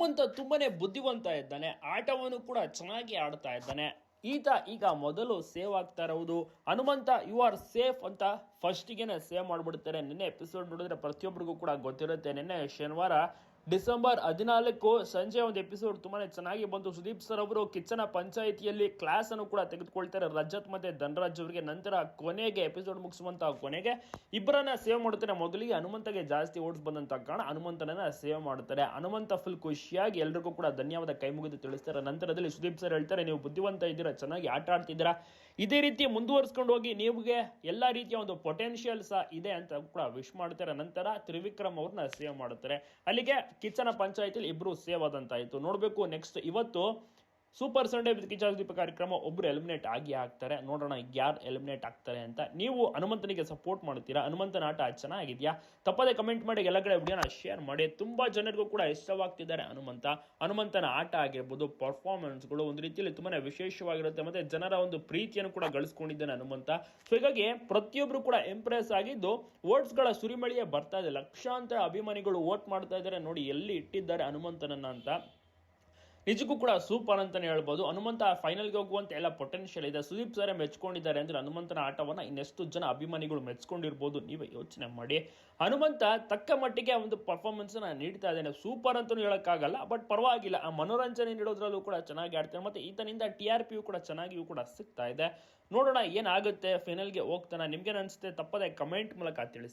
ಹನುಮಂತ ತುಂಬಾನೇ ಬುದ್ಧಿವಂತ ಇದ್ದಾನೆ. ಆಟವನ್ನು ಕೂಡ ಚೆನ್ನಾಗಿ ಆಡ್ತಾ ಇದ್ದಾನೆ. ಈತ ಈಗ ಮೊದಲು ಸೇವ್ ಆಗ್ತಾ ಇರೋದು. ಹನುಮಂತ ಯು ಆರ್ ಸೇಫ್ ಅಂತ ಫಸ್ಟಿಗೆನೆ ಸೇವ್ ಮಾಡ್ಬಿಡ್ತಾರೆ. ನಿನ್ನೆ ಎಪಿಸೋಡ್ ನೋಡಿದ್ರೆ ಪ್ರತಿಯೊಬ್ಬರಿಗೂ ಕೂಡ ಗೊತ್ತಿರುತ್ತೆ. ನಿನ್ನೆ ಶನಿವಾರ ಡಿಸೆಂಬರ್ ಹದಿನಾಲ್ಕು ಸಂಜೆ ಒಂದು ಎಪಿಸೋಡ್ ತುಂಬಾನೇ ಚೆನ್ನಾಗಿ ಬಂತು. ಸುದೀಪ್ ಸರ್ ಅವರು ಕಿಚ್ಚನ ಪಂಚಾಯಿತಿಯಲ್ಲಿ ಕ್ಲಾಸ್ ಅನ್ನು ಕೂಡ ತೆಗೆದುಕೊಳ್ತಾರೆ. ರಜತ್ ಮತ್ತೆ ಧನರಾಜ್ ಅವರಿಗೆ ನಂತರ ಕೊನೆಗೆ ಎಪಿಸೋಡ್ ಮುಗಿಸುವಂತ ಕೊನೆಗೆ ಇಬ್ಬರನ್ನ ಸೇವ್ ಮಾಡುತ್ತಾರೆ ಮೊದಲಿಗೆ ಹನುಮಂತಗೆ ಜಾಸ್ತಿ ಓಟ್ಸ್ ಬಂದಂತ ಕಾರಣ ಹನುಮಂತನನ್ನ ಸೇವ್ ಮಾಡ್ತಾರೆ ಹನುಮಂತ ಫುಲ್ ಖುಷಿಯಾಗಿ ಎಲ್ರಿಗೂ ಕೂಡ ಧನ್ಯವಾದ ಕೈ ಮುಗಿದು ತಿಳಿಸ್ತಾರೆ. ನಂತರದಲ್ಲಿ ಸುದೀಪ್ ಸರ್ ಹೇಳ್ತಾರೆ, ನೀವು ಬುದ್ಧಿವಂತ ಇದ್ದೀರಾ, ಚೆನ್ನಾಗಿ ಆಟ ಆಡ್ತಿದ್ದೀರಾ? ಇದೇ ರೀತಿ ಮುಂದುವರಿಸ್ಕೊಂಡು ಹೋಗಿ ನಿಮಗೆ ಎಲ್ಲಾ ರೀತಿಯ ಒಂದು ಪೊಟೆನ್ಷಿಯಲ್ ಸಹ ಇದೆ ಅಂತ ಕೂಡ ವಿಶ್ ಮಾಡ್ತಾರೆ. ನಂತರ ತ್ರಿವಿಕ್ರಮ್ ಅವ್ರನ್ನ ಸೇವ್ ಮಾಡುತ್ತಾರೆ. ಅಲ್ಲಿಗೆ ಕಿಚ್ಚನ ಪಂಚಾಯತಿಲಿ ಇಬ್ರು ಸೇವ್ ಆದಂತಾಯಿತು ನೋಡ್ಬೇಕು ನೆಕ್ಸ್ಟ್ ಇವತ್ತು ಸೂಪರ್ ಸಂಡೇ ವಿತ್ ಕಿಚಾ ದೀಪ ಕಾರ್ಯಕ್ರಮ ಒಬ್ರು ಎಲಿಮಿನೇಟ್ ಆಗಿ ಆಗ್ತಾರೆ ನೋಡೋಣ ಯಾರು ಎಲಿಮಿನೇಟ್ ಆಗ್ತಾರೆ ಅಂತ. ನೀವು ಹನುಮಂತನಿಗೆ ಸಪೋರ್ಟ್ ಮಾಡ್ತೀರಾ? ಹನುಮಂತನ ಆಟ ಚೆನ್ನಾಗಿದ್ಯಾ? ತಪ್ಪದೆ ಕಮೆಂಟ್ ಮಾಡಿ ಎಲ್ಲ ಕಡೆ ವಿಡಿಯೋನ ಶೇರ್ ಮಾಡಿ. ತುಂಬಾ ಜನರಿಗೂ ಕೂಡ ಇಷ್ಟವಾಗ್ತಿದ್ದಾರೆ ಹನುಮಂತ. ಹನುಮಂತನ ಆಟ ಆಗಿರ್ಬೋದು ಪರ್ಫಾರ್ಮೆನ್ಸ್ಗಳು ಒಂದು ರೀತಿಯಲ್ಲಿ ತುಂಬಾನೇ ವಿಶೇಷವಾಗಿರುತ್ತೆ. ಮತ್ತೆ ಜನರ ಒಂದು ಪ್ರೀತಿಯನ್ನು ಕೂಡ ಗಳಿಸ್ಕೊಂಡಿದ್ದಾನೆ ಹನುಮಂತ. ಸೊ ಹೀಗಾಗಿ ಪ್ರತಿಯೊಬ್ಬರು ಕೂಡ ಇಂಪ್ರೆಸ್ ಆಗಿದ್ದು ವೋಟ್ಸ್ಗಳ ಗಳ ಸುರಿಮಳೆಯೇ ಬರ್ತಾ ಇದೆ. ಲಕ್ಷಾಂತರ ಅಭಿಮಾನಿಗಳು ವೋಟ್ ಮಾಡ್ತಾ ಇದ್ದಾರೆ. ನೋಡಿ, ಎಲ್ಲಿ ಇಟ್ಟಿದ್ದಾರೆ ಹನುಮಂತನನ್ನ ಅಂತ. ನಿಜಕ್ಕೂ ಕೂಡ ಸೂಪರ್ ಅಂತಾನೆ ಹೇಳ್ಬೋದು. ಹನುಮಂತ ಫೈನಲ್ಗೆ ಹೋಗುವಂತ ಎಲ್ಲ ಪೊಟೆನ್ಷಿಯಲ್ ಇದೆ. ಸುದೀಪ್ ಸರ್ ಮೆಚ್ಕೊಂಡಿದ್ದಾರೆ ಅಂದ್ರೆ ಹನುಮಂತನ ಆಟವನ್ನ ಇನ್ನೆಷ್ಟು ಜನ ಅಭಿಮಾನಿಗಳು ಮೆಚ್ಕೊಂಡಿರ್ಬೋದು ನೀವೇ ಯೋಚನೆ ಮಾಡಿ. ಹನುಮಂತ ತಕ್ಕ ಮಟ್ಟಿಗೆ ಒಂದು ಪರ್ಫಾರ್ಮೆನ್ಸ್ ನೀಡ್ತಾ ಇದ್ದಾನೆ. ಸೂಪರ್ ಅಂತಲೂ ಹೇಳೋಕ್ಕಾಗಲ್ಲ ಬಟ್ ಪರವಾಗಿಲ್ಲ. ಆ ಮನೋರಂಜನೆ ನೀಡೋದ್ರಲ್ಲೂ ಕೂಡ ಚೆನ್ನಾಗಿ ಆಡ್ತಾನೆ ಮತ್ತೆ ಈತನಿಂದ ಟಿ ಆರ್ ಪಿಯು ಕೂಡ ಚೆನ್ನಾಗಿಯೂ ಕೂಡ ಸಿಗ್ತಾ ಇದೆ. ನೋಡೋಣ ಏನಾಗುತ್ತೆ ಫೈನಲ್ಗೆ ಹೋಗ್ತಾನೆ. ನಿಮ್ಗೆ ಅನಿಸುತ್ತೆ? ತಪ್ಪದೆ ಕಮೆಂಟ್ ಮೂಲಕ ತಿಳಿಸಿ.